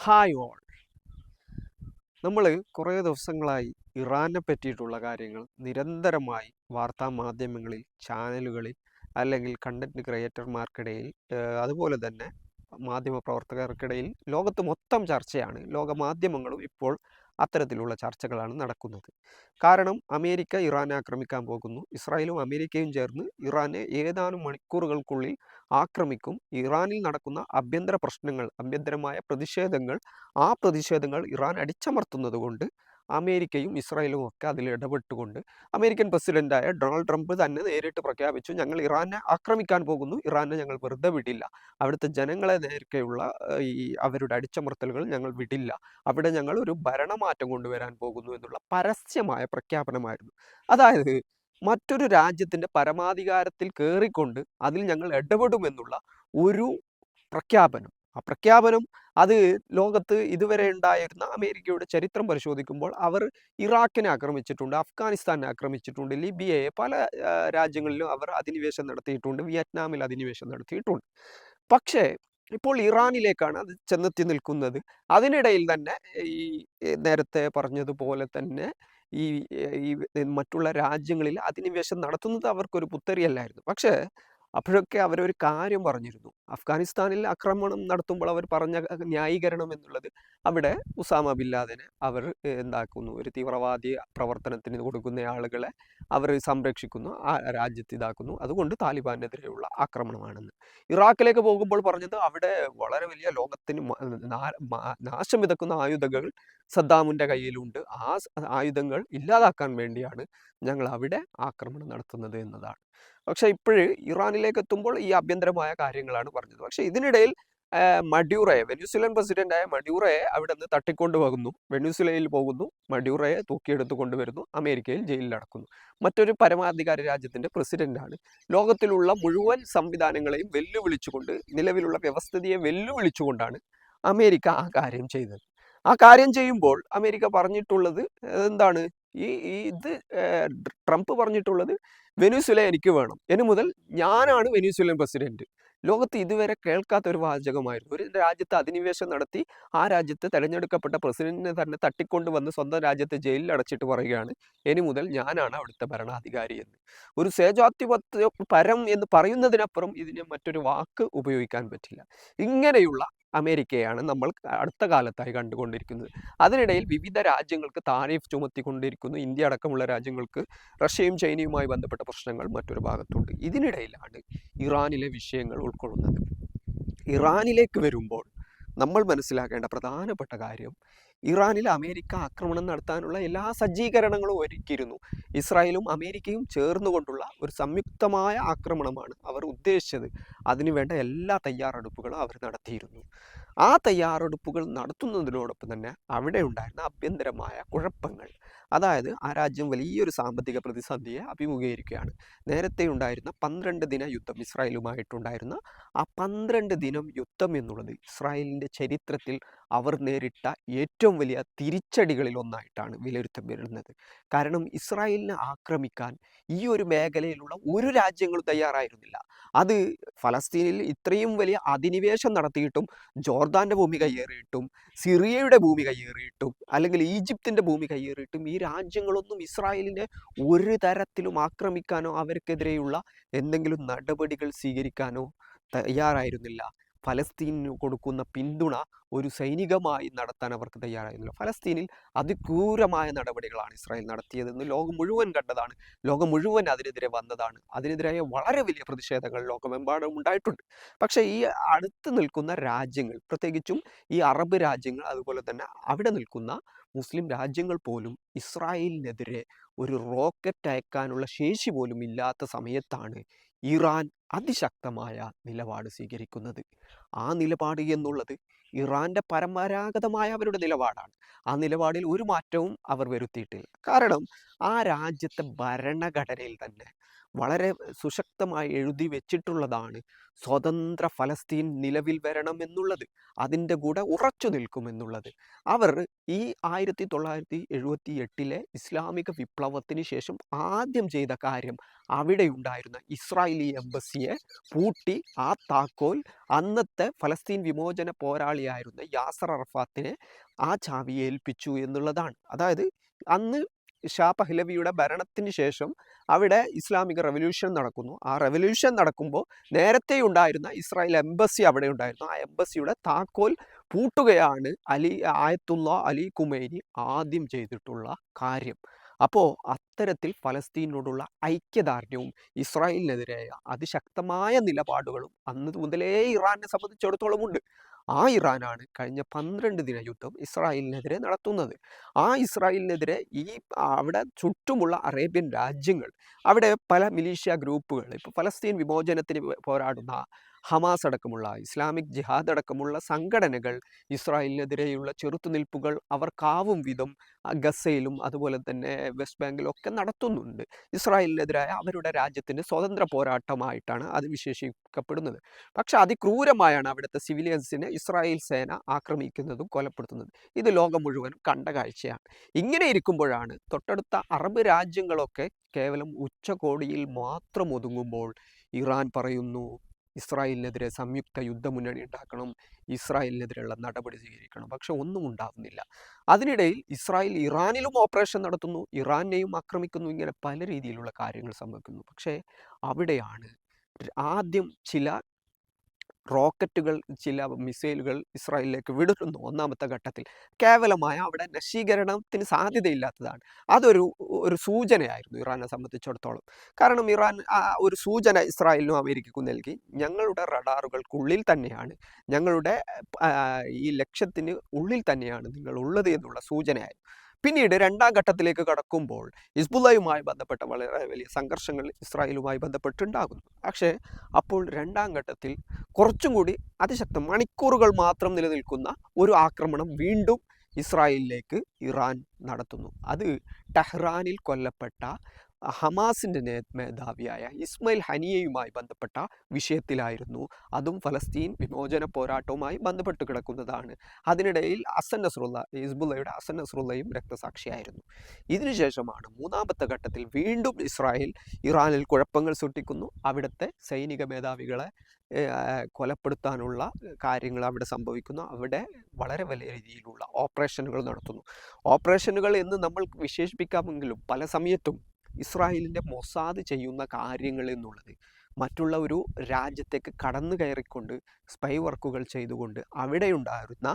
Hi all നമ്മൾ കുറേ ദിവസങ്ങളായി ഇറാനെ പറ്റിയിട്ടുള്ള കാര്യങ്ങൾ നിരന്തരമായി വാർത്താ മാധ്യമങ്ങളിൽ ചാനലുകളിൽ അല്ലെങ്കിൽ കണ്ടന്റ് ക്രിയേറ്റർമാർക്കിടയിൽ അതുപോലെ തന്നെ മാധ്യമ പ്രവർത്തകർക്കിടയിൽ ലോകത്ത് മൊത്തം ചർച്ചയാണ്. ലോക മാധ്യമങ്ങളും ഇപ്പോൾ അത്തരത്തിലുള്ള ചർച്ചകളാണ് നടക്കുന്നത്. കാരണം അമേരിക്ക ഇറാനെ ആക്രമിക്കാൻ പോകുന്നു. ഇസ്രായേലും അമേരിക്കയും ചേർന്ന് ഇറാനെ ഏതാനും മണിക്കൂറുകൾക്കുള്ളിൽ ആക്രമിക്കും. ഇറാനിൽ നടക്കുന്ന ആഭ്യന്തര പ്രശ്നങ്ങൾ ആഭ്യന്തരമായ പ്രതിഷേധങ്ങൾ ആ പ്രതിഷേധങ്ങൾ ഇറാൻ അടിച്ചമർത്തുന്നത് കൊണ്ട് അമേരിക്കയും ഇസ്രായേലും ഒക്കെ അതിൽ ഇടപെട്ടുകൊണ്ട് അമേരിക്കൻ പ്രസിഡന്റായ ഡൊണാൾഡ് ട്രംപ് തന്നെ നേരിട്ട് പ്രഖ്യാപിച്ചു ഞങ്ങൾ ഇറാനെ ആക്രമിക്കാൻ പോകുന്നു ഇറാനെ ഞങ്ങൾ വെറുതെ വിടില്ല. അവിടുത്തെ ജനങ്ങളെ നേർക്കെയുള്ള ഈ അവരുടെ അടിച്ചമർത്തലുകൾ ഞങ്ങൾ വിടില്ല. അവിടെ ഞങ്ങൾ ഒരു ഭരണമാറ്റം കൊണ്ടുവരാൻ പോകുന്നു എന്നുള്ള പരസ്യമായ പ്രഖ്യാപനമായിരുന്നു. അതായത് മറ്റൊരു രാജ്യത്തിന്റെ പരമാധികാരത്തിൽ കയറിക്കൊണ്ട് അതിൽ ഞങ്ങൾ ഇടപെടുമെന്നുള്ള ഒരു പ്രഖ്യാപനം. ആ പ്രഖ്യാപനം അത് ലോകത്ത് ഇതുവരെ ഉണ്ടായിരുന്ന അമേരിക്കയുടെ ചരിത്രം പരിശോധിക്കുമ്പോൾ അവർ ഇറാഖിനെ ആക്രമിച്ചിട്ടുണ്ട് അഫ്ഗാനിസ്ഥാനെ ആക്രമിച്ചിട്ടുണ്ട് ലിബിയയെ പല രാജ്യങ്ങളിലും അവർ അധിനിവേശം നടത്തിയിട്ടുണ്ട് വിയറ്റ്നാമിൽ അധിനിവേശം നടത്തിയിട്ടുണ്ട്. പക്ഷേ ഇപ്പോൾ ഇറാനിലേക്കാണ് അത് ചെന്നെത്തി നിൽക്കുന്നത്. അതിനിടയിൽ തന്നെ ഈ നേരത്തെ പറഞ്ഞതുപോലെ തന്നെ ഈ മറ്റുള്ള രാജ്യങ്ങളിൽ അധിനിവേശം നടത്തുന്നത് അവർക്കൊരു പുത്തരിയല്ലായിരുന്നു. പക്ഷേ അപ്പോഴൊക്കെ അവരൊരു കാര്യം പറഞ്ഞിരുന്നു. അഫ്ഗാനിസ്ഥാനിൽ ആക്രമണം നടത്തുമ്പോൾ അവർ പറഞ്ഞ ന്യായീകരണം എന്നുള്ളത് അവിടെ ഉസാമ ബില്ലാദിനെ അവർ എന്താക്കുന്നു ഒരു തീവ്രവാദി പ്രവർത്തനത്തിന് കൊടുക്കുന്ന ആളുകളെ അവർ സംരക്ഷിക്കുന്നു ആ രാജ്യത്ത് ഇതാക്കുന്നു. അതുകൊണ്ട് താലിബാനെതിരെയുള്ള ആക്രമണമാണെന്ന്. ഇറാഖിലേക്ക് പോകുമ്പോൾ പറഞ്ഞത് അവിടെ വളരെ വലിയ ലോകത്തിന് നാശം വിതക്കുന്ന ആയുധങ്ങൾ സദ്ദാമിന്റെ കയ്യിലുണ്ട്. ആ ആയുധങ്ങൾ ഇല്ലാതാക്കാൻ വേണ്ടിയാണ് ഞങ്ങൾ അവിടെ ആക്രമണം നടത്തുന്നത് എന്നതാണ്. പക്ഷെ ഇപ്പോഴ് ഇറാനിലേക്ക് എത്തുമ്പോൾ ഈ ആഭ്യന്തരമായ കാര്യങ്ങളാണ് പറഞ്ഞത്. പക്ഷെ ഇതിനിടയിൽ മഡ്യൂറയെ പ്രസിഡന്റ് പ്രസിഡന്റായ മഡ്യൂറയെ അവിടെ നിന്ന് തട്ടിക്കൊണ്ടു പോകുന്നു. വെനിസ്വലയിൽ പോകുന്നു. മഡ്യൂറയെ തൂക്കിയെടുത്ത് കൊണ്ടുവരുന്നു. അമേരിക്കയിൽ ജയിലിൽ അടക്കുന്നു. മറ്റൊരു പരമാധികാര രാജ്യത്തിന്റെ പ്രസിഡന്റാണ്. ലോകത്തിലുള്ള മുഴുവൻ സംവിധാനങ്ങളെയും വെല്ലുവിളിച്ചുകൊണ്ട് നിലവിലുള്ള വ്യവസ്ഥിതിയെ വെല്ലുവിളിച്ചുകൊണ്ടാണ് അമേരിക്ക ആ കാര്യം ചെയ്തത്. ആ കാര്യം ചെയ്യുമ്പോൾ അമേരിക്ക പറഞ്ഞിട്ടുള്ളത് എന്താണ്? ഈ ഇത് ട്രംപ് പറഞ്ഞിട്ടുള്ളത് വെനുസുല എനിക്ക് വേണം. എന്നു മുതൽ ഞാനാണ് വെനിസ്വലൻ പ്രസിഡന്റ്. ലോകത്ത് ഇതുവരെ കേൾക്കാത്ത ഒരു വാചകമായിരുന്നു. ഒരു രാജ്യത്ത് അധിനിവേശം നടത്തി ആ രാജ്യത്ത് തെരഞ്ഞെടുക്കപ്പെട്ട പ്രസിഡന്റിനെ തന്നെ തട്ടിക്കൊണ്ട് വന്ന് സ്വന്തം രാജ്യത്തെ ജയിലിൽ അടച്ചിട്ട് പറയുകയാണ്. ഇനി മുതൽ ഞാനാണ് അവിടുത്തെ ഭരണാധികാരി എന്ന്. ഒരു സേജാധിപത്യ പരം എന്ന് പറയുന്നതിനപ്പുറം ഇതിന് മറ്റൊരു വാക്ക് ഉപയോഗിക്കാൻ പറ്റില്ല. ഇങ്ങനെയുള്ള അമേരിക്കയാണ് നമ്മൾ അടുത്ത കാലത്തായി കണ്ടുകൊണ്ടിരിക്കുന്നത്. അതിനിടയിൽ വിവിധ രാജ്യങ്ങൾക്ക് താരീഫ് ചുമത്തിക്കൊണ്ടിരിക്കുന്നു. ഇന്ത്യ അടക്കമുള്ള രാജ്യങ്ങൾക്ക് റഷ്യയും ചൈനയുമായി ബന്ധപ്പെട്ട പ്രശ്നങ്ങൾ മറ്റൊരു ഭാഗത്തുണ്ട്. ഇതിനിടയിലാണ് ഇറാനിലെ വിഷയങ്ങൾ ഉൾക്കൊള്ളുന്നത്. ഇറാനിലേക്ക് വരുമ്പോൾ നമ്മൾ മനസ്സിലാക്കേണ്ട പ്രധാനപ്പെട്ട കാര്യം ഇറാനിൽ അമേരിക്ക ആക്രമണം നടത്താനുള്ള എല്ലാ സജ്ജീകരണങ്ങളും ഒരുക്കിയിരുന്നു. ഇസ്രായേലും അമേരിക്കയും ചേർന്നുകൊണ്ടുള്ള ഒരു സംയുക്തമായ ആക്രമണമാണ് അവർ ഉദ്ദേശിച്ചത്. അതിനുവേണ്ട എല്ലാ തയ്യാറെടുപ്പുകളും അവർ നടത്തിയിരുന്നു. ആ തയ്യാറെടുപ്പുകൾ നടത്തുന്നതിനോടൊപ്പം തന്നെ അവിടെ ഉണ്ടായിരുന്ന ആഭ്യന്തരമായ കുഴപ്പങ്ങൾ. അതായത് ആ രാജ്യം വലിയൊരു സാമ്പത്തിക പ്രതിസന്ധിയെ അഭിമുഖീകരിക്കുകയാണ്. നേരത്തെ ഉണ്ടായിരുന്ന പന്ത്രണ്ട് ദിന യുദ്ധം ഇസ്രായേലുമായിട്ടുണ്ടായിരുന്ന ആ പന്ത്രണ്ട് ദിനം യുദ്ധം എന്നുള്ളത് ഇസ്രായേലിന്റെ ചരിത്രത്തിൽ അവർ നേരിട്ട ഏറ്റവും വലിയ തിരിച്ചടികളിൽ ഒന്നായിട്ടാണ് വിലയിരുത്തപ്പെടുന്നത് കാരണം ഇസ്രായേലിനെ ആക്രമിക്കാൻ ഈ ഒരു മേഖലയിലുള്ള ഒരു രാജ്യങ്ങളും തയ്യാറായിരുന്നില്ല. അത് ഫലസ്തീനിൽ ഇത്രയും വലിയ അധിനിവേശം നടത്തിയിട്ടും ജോർദാന്റെ ഭൂമി കയ്യേറിയിട്ടും സിറിയയുടെ ഭൂമി കയ്യേറിയിട്ടും അല്ലെങ്കിൽ ഈജിപ്തിന്റെ ഭൂമി കയ്യേറിയിട്ടും ഈ രാജ്യങ്ങളൊന്നും ഇസ്രായേലിനെ ഒരു തരത്തിലും ആക്രമിക്കാനോ അവർക്കെതിരെയുള്ള എന്തെങ്കിലും നടപടികൾ സ്വീകരിക്കാനോ തയ്യാറായിരുന്നില്ല. ഫലസ്തീനിന് കൊടുക്കുന്ന പിന്തുണ ഒരു സൈനികമായി നടത്താൻ അവർക്ക് തയ്യാറായിരുന്നില്ല. ഫലസ്തീനിൽ അതിക്രൂരമായ നടപടികളാണ് ഇസ്രായേൽ നടത്തിയതെന്ന് ലോകം മുഴുവൻ കണ്ടതാണ്. ലോകം മുഴുവൻ അതിനെതിരെ വന്നതാണ്. അതിനെതിരായ വളരെ വലിയ പ്രതിഷേധങ്ങൾ ലോകമെമ്പാടും ഉണ്ടായിട്ടുണ്ട്. പക്ഷേ ഈ അടുത്ത് നിൽക്കുന്ന രാജ്യങ്ങൾ പ്രത്യേകിച്ചും ഈ അറബ് രാജ്യങ്ങൾ അതുപോലെ തന്നെ അവിടെ നിൽക്കുന്ന മുസ്ലിം രാജ്യങ്ങൾ പോലും ഇസ്രായേലിനെതിരെ ഒരു റോക്കറ്റ് അയക്കാനുള്ള ശേഷി പോലും ഇല്ലാത്ത സമയത്താണ് ഇറാൻ അതിശക്തമായ നിലപാട് സ്വീകരിക്കുന്നത്. ആ നിലപാട് എന്നുള്ളത് ഇറാന്റെ പരമ്പരാഗതമായ അവരുടെ നിലപാടാണ്. ആ നിലപാടിൽ ഒരു മാറ്റവും അവർ വരുത്തിയിട്ടില്ല. കാരണം ആ രാജ്യത്തെ ഭരണഘടനയിൽ തന്നെ വളരെ സുശക്തമായി എഴുതി വെച്ചിട്ടുള്ളതാണ്. സ്വതന്ത്ര ഫലസ്തീൻ നിലവിൽ വരണം എന്നുള്ളത് അതിന്റെ കൂടെ ഉറച്ചു നിൽക്കുമെന്നുള്ളത്. അവർ ഈ ആയിരത്തി തൊള്ളായിരത്തി എഴുപത്തി എട്ടിലെ ഇസ്ലാമിക വിപ്ലവത്തിന് ശേഷം ആദ്യം ചെയ്ത കാര്യം അവിടെ ഉണ്ടായിരുന്ന ഇസ്രായേലി എംബസിയെ പൂട്ടി ആ താക്കോൽ അന്നത്തെ ഫലസ്തീൻ വിമോചന പോരാളിയായിരുന്ന യാസർ അറഫാത്തിനെ ആ ചാവി ഏൽപ്പിച്ചു എന്നുള്ളതാണ്. അതായത് അന്ന് ഷാ പഹ്ലവിയുടെ ഭരണത്തിന് ശേഷം അവിടെ ഇസ്ലാമിക റവല്യൂഷൻ നടക്കുന്നു. ആ റവല്യൂഷൻ നടക്കുമ്പോൾ നേരത്തെ ഉണ്ടായിരുന്ന ഇസ്രായേൽ എംബസി അവിടെ ഉണ്ടായിരുന്നു. ആ എംബസിയുടെ താക്കോൽ പൂട്ടുകയാണ് അലി ആയത്തുള്ള അലി കുമൈനി ആദ്യം ചെയ്തിട്ടുള്ള കാര്യം. അപ്പോൾ അത്തരത്തിൽ ഫലസ്തീനോടുള്ള ഐക്യദാർഢ്യവും ഇസ്രായേലിനെതിരായ അതിശക്തമായ നിലപാടുകളും അന്ന് മുതലേ ഇറാനെ സംബന്ധിച്ചിടത്തോളം ഉണ്ട്. ആ ഇറാനാണ് കഴിഞ്ഞ പന്ത്രണ്ട് ദിന യുദ്ധം ഇസ്രായേലിനെതിരെ നടത്തുന്നത്. ആ ഇസ്രായേലിനെതിരെ ഈ അവിടെ ചുറ്റുമുള്ള അറേബ്യൻ രാജ്യങ്ങൾ അവിടെ പല മിലീഷ്യ ഗ്രൂപ്പുകൾ ഇപ്പോൾ ഫലസ്തീൻ വിമോചനത്തിന് പോരാടുന്ന ഹമാസ് അടക്കമുള്ള ഇസ്ലാമിക് ജിഹാദ് അടക്കമുള്ള സംഘടനകൾ ഇസ്രായേലിനെതിരെയുള്ള ചെറുത്തുനിൽപ്പുകൾ അവർക്കാവും വിധം ഗസയിലും അതുപോലെ തന്നെ വെസ്റ്റ് ബാങ്കിലും ഒക്കെ നടത്തുന്നുണ്ട്. ഇസ്രായേലിനെതിരായ അവരുടെ രാജ്യത്തിന്റെ സ്വതന്ത്ര പോരാട്ടമായിട്ടാണ് അത് വിശേഷിക്കപ്പെടുന്നത് പക്ഷെ അതിക്രൂരമായാണ് അവിടുത്തെ സിവിലിയൻസിനെ ഇസ്രായേൽ സേന ആക്രമിക്കുന്നതും കൊലപ്പെടുത്തുന്നതും. ഇത് ലോകം മുഴുവൻ കണ്ട കാഴ്ചയാണ്. ഇങ്ങനെ ഇരിക്കുമ്പോഴാണ് തൊട്ടടുത്ത അറബ് രാജ്യങ്ങളൊക്കെ കേവലം ഉച്ചകോടിയിൽ മാത്രം ഒതുങ്ങുമ്പോൾ ഇറാൻ പറയുന്നു ഇസ്രായേലിനെതിരെ സംയുക്ത യുദ്ധമുന്നണി ഉണ്ടാക്കണം ഇസ്രായേലിനെതിരെയുള്ള നടപടി സ്വീകരിക്കണം. പക്ഷെ ഒന്നും ഉണ്ടാകുന്നില്ല അതിനിടയിൽ ഇസ്രായേൽ ഇറാനിലും ഓപ്പറേഷൻ നടത്തുന്നു ഇറാനെയും ആക്രമിക്കുന്നു ഇങ്ങനെ പല രീതിയിലുള്ള കാര്യങ്ങൾ സംഭവിക്കുന്നു. പക്ഷേ അവിടെയാണ് ആദ്യം ചില റോക്കറ്റുകൾ ചില മിസൈലുകൾ ഇസ്രായേലിലേക്ക് വിടുന്നു ഒന്നാമത്തെ ഘട്ടത്തിൽ. കേവലമായ അവിടെ നശീകരണത്തിന് സാധ്യതയില്ലാത്തതാണ്. അതൊരു ഒരു സൂചനയായിരുന്നു ഇറാനെ സംബന്ധിച്ചിടത്തോളം. കാരണം ഇറാൻ ഒരു സൂചന ഇസ്രായേലിനും അമേരിക്കക്കും നൽകി. ഞങ്ങളുടെ റഡാറുകൾക്കുള്ളിൽ തന്നെയാണ്. ഞങ്ങളുടെ ഈ ലക്ഷ്യത്തിന് ഉള്ളിൽ തന്നെയാണ് നിങ്ങൾ ഉള്ളത് എന്നുള്ള സൂചനയായിരുന്നു. പിന്നീട് രണ്ടാം ഘട്ടത്തിലേക്ക് കടക്കുമ്പോൾ ഹിസ്ബുല്ലയുമായി ബന്ധപ്പെട്ട വളരെ വലിയ സംഘർഷങ്ങൾ ഇസ്രായേലുമായി ബന്ധപ്പെട്ടുണ്ടാകുന്നു. പക്ഷേ അപ്പോൾ രണ്ടാം ഘട്ടത്തിൽ കുറച്ചും കൂടി അതിശക്തം മണിക്കൂറുകൾ മാത്രം നിലനിൽക്കുന്ന ഒരു ആക്രമണം വീണ്ടും ഇസ്രായേലിലേക്ക് ഇറാൻ നടത്തുന്നു. അത് ടെഹ്റാനിൽ കൊല്ലപ്പെട്ട ഹമാസിന്റെ മേധാവിയായ ഇസ്മയിൽ ഹനിയയുമായി ബന്ധപ്പെട്ട വിഷയത്തിലായിരുന്നു. അതും ഫലസ്തീൻ വിമോചന പോരാട്ടവുമായി ബന്ധപ്പെട്ട് കിടക്കുന്നതാണ്. അതിനിടയിൽ അസൻ നസ്രുള്ള ഹിസ്ബുള്ളയുടെ അസൻ നസ്രുള്ളയും രക്തസാക്ഷിയായിരുന്നു. ഇതിനുശേഷമാണ് മൂന്നാമത്തെ ഘട്ടത്തിൽ വീണ്ടും ഇസ്രായേൽ ഇറാനിൽ കുഴപ്പങ്ങൾ സൃഷ്ടിക്കുന്നു. അവിടുത്തെ സൈനിക മേധാവികളെ കൊലപ്പെടുത്താനുള്ള കാര്യങ്ങൾ അവിടെ സംഭവിക്കുന്നു. അവിടെ വളരെ വലിയ രീതിയിലുള്ള ഓപ്പറേഷനുകൾ നടത്തുന്നു. ഓപ്പറേഷനുകൾ എന്ന് നമ്മൾ വിശേഷിപ്പിക്കാമെങ്കിലും പല സമയത്തും ഇസ്രായേലിന്റെ മൊസാദ് ചെയ്യുന്ന കാര്യങ്ങൾ എന്നുള്ളത് മറ്റുള്ള ഒരു രാജ്യത്തേക്ക് കടന്നു കയറിക്കൊണ്ട് സ്പൈ വർക്കുകൾ ചെയ്തുകൊണ്ട് അവിടെയുണ്ടായിരുന്ന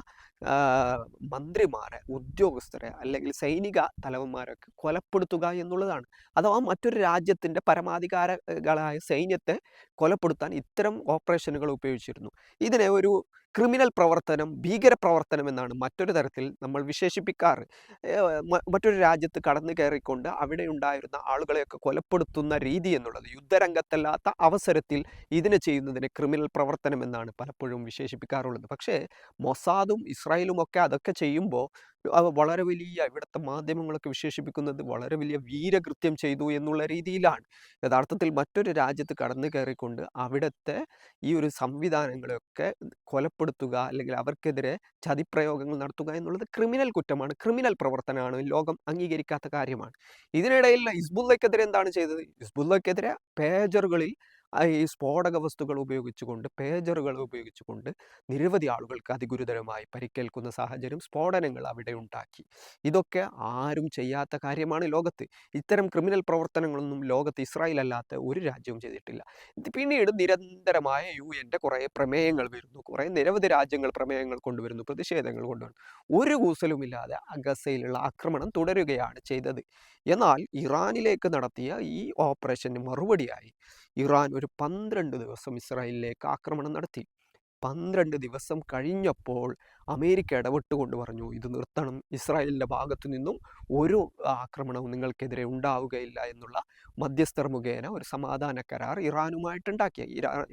മന്ത്രിമാരെ ഉദ്യോഗസ്ഥരെ അല്ലെങ്കിൽ സൈനിക തലവന്മാരൊക്കെ കൊലപ്പെടുത്തുക എന്നുള്ളതാണ്. അഥവാ മറ്റൊരു രാജ്യത്തിന്റെ പരമാധികാരങ്ങളായ സൈന്യത്തെ കൊലപ്പെടുത്താൻ ഇത്തരം ഓപ്പറേഷനുകൾ ഉപയോഗിച്ചിരുന്നു. ഇതിനെ ഒരു ക്രിമിനൽ പ്രവർത്തനം ഭീകരപ്രവർത്തനം എന്നാണ് മറ്റൊരു തരത്തിൽ നമ്മൾ വിശേഷിപ്പിക്കാറ്. മറ്റൊരു രാജ്യത്ത് കടന്നു കയറിക്കൊണ്ട് അവിടെ ഉണ്ടായിരുന്ന ആളുകളെയൊക്കെ കൊലപ്പെടുത്തുന്ന രീതി എന്നുള്ളത് യുദ്ധരംഗത്തല്ലാത്ത അവസരത്തിൽ ഇതിനെ ചെയ്യുന്നതിനെ ക്രിമിനൽ പ്രവർത്തനം എന്നാണ് പലപ്പോഴും വിശേഷിപ്പിക്കാറുള്ളത്. പക്ഷേ മൊസാദും ഇസ്രായേലും ഒക്കെ അതൊക്കെ ചെയ്യുമ്പോൾ വളരെ വലിയ ഇവിടുത്തെ മാധ്യമങ്ങളൊക്കെ വിശേഷിപ്പിക്കുന്നത് വളരെ വലിയ വീരകൃത്യം ചെയ്തു എന്നുള്ള രീതിയിലാണ്. യഥാർത്ഥത്തിൽ മറ്റൊരു രാജ്യത്ത് കടന്നു കയറിക്കൊണ്ട് അവിടുത്തെ ഈ ഒരു സംവിധാനങ്ങളെയൊക്കെ കൊലപ്പെടുത്തുക അല്ലെങ്കിൽ അവർക്കെതിരെ ചതിപ്രയോഗങ്ങൾ നടത്തുക എന്നുള്ളത് ക്രിമിനൽ കുറ്റമാണ്. ക്രിമിനൽ പ്രവർത്തനമാണ്. ലോകം അംഗീകരിക്കാത്ത കാര്യമാണ്. ഇതിനിടയിൽ ഹിസ്ബുള്ളയ്ക്കെതിരെ എന്താണ് ചെയ്തത്? ഹിസ്ബുള്ളയ്ക്കെതിരെ പേജറുകളിൽ ഈ സ്ഫോടക വസ്തുക്കൾ ഉപയോഗിച്ചുകൊണ്ട് പേജറുകൾ ഉപയോഗിച്ചുകൊണ്ട് നിരവധി ആളുകൾക്ക് അതിഗുരുതരമായി പരിക്കേൽക്കുന്ന സാഹചര്യം സ്ഫോടനങ്ങൾ അവിടെ ഉണ്ടാക്കി. ഇതൊക്കെ ആരും ചെയ്യാത്ത കാര്യമാണ് ലോകത്ത്. ഇത്തരം ക്രിമിനൽ പ്രവർത്തനങ്ങളൊന്നും ലോകത്ത് ഇസ്രായേൽ അല്ലാത്ത ഒരു രാജ്യവും ചെയ്തിട്ടില്ല. പിന്നീട് നിരന്തരമായ യു എന്റെ കുറേ പ്രമേയങ്ങൾ വരുന്നു. കുറേ നിരവധി രാജ്യങ്ങൾ പ്രമേയങ്ങൾ കൊണ്ടുവരുന്നു പ്രതിഷേധങ്ങൾ കൊണ്ടുവരുന്നു. ഒരു കൂസലുമില്ലാതെ അഗസയിലുള്ള ആക്രമണം തുടരുകയാണ് ചെയ്തത്. എന്നാൽ ഇറാനിലേക്ക് നടത്തിയ ഈ ഓപ്പറേഷന് മറുപടിയായി ഇറാൻ ഒരു പന്ത്രണ്ട് ദിവസം ഇസ്രായേലിലേക്ക് ആക്രമണം നടത്തി. പന്ത്രണ്ട് ദിവസം കഴിഞ്ഞപ്പോൾ അമേരിക്ക ഇടപെട്ടുകൊണ്ട് പറഞ്ഞു ഇത് നിർത്തണം. ഇസ്രായേലിന്റെ ഭാഗത്തു നിന്നും ഒരു ആക്രമണവും നിങ്ങൾക്കെതിരെ ഉണ്ടാവുകയില്ല എന്നുള്ള മധ്യസ്ഥർ മുഖേന ഒരു സമാധാന കരാർ ഇറാനുമായിട്ട് ഉണ്ടാക്കിയ.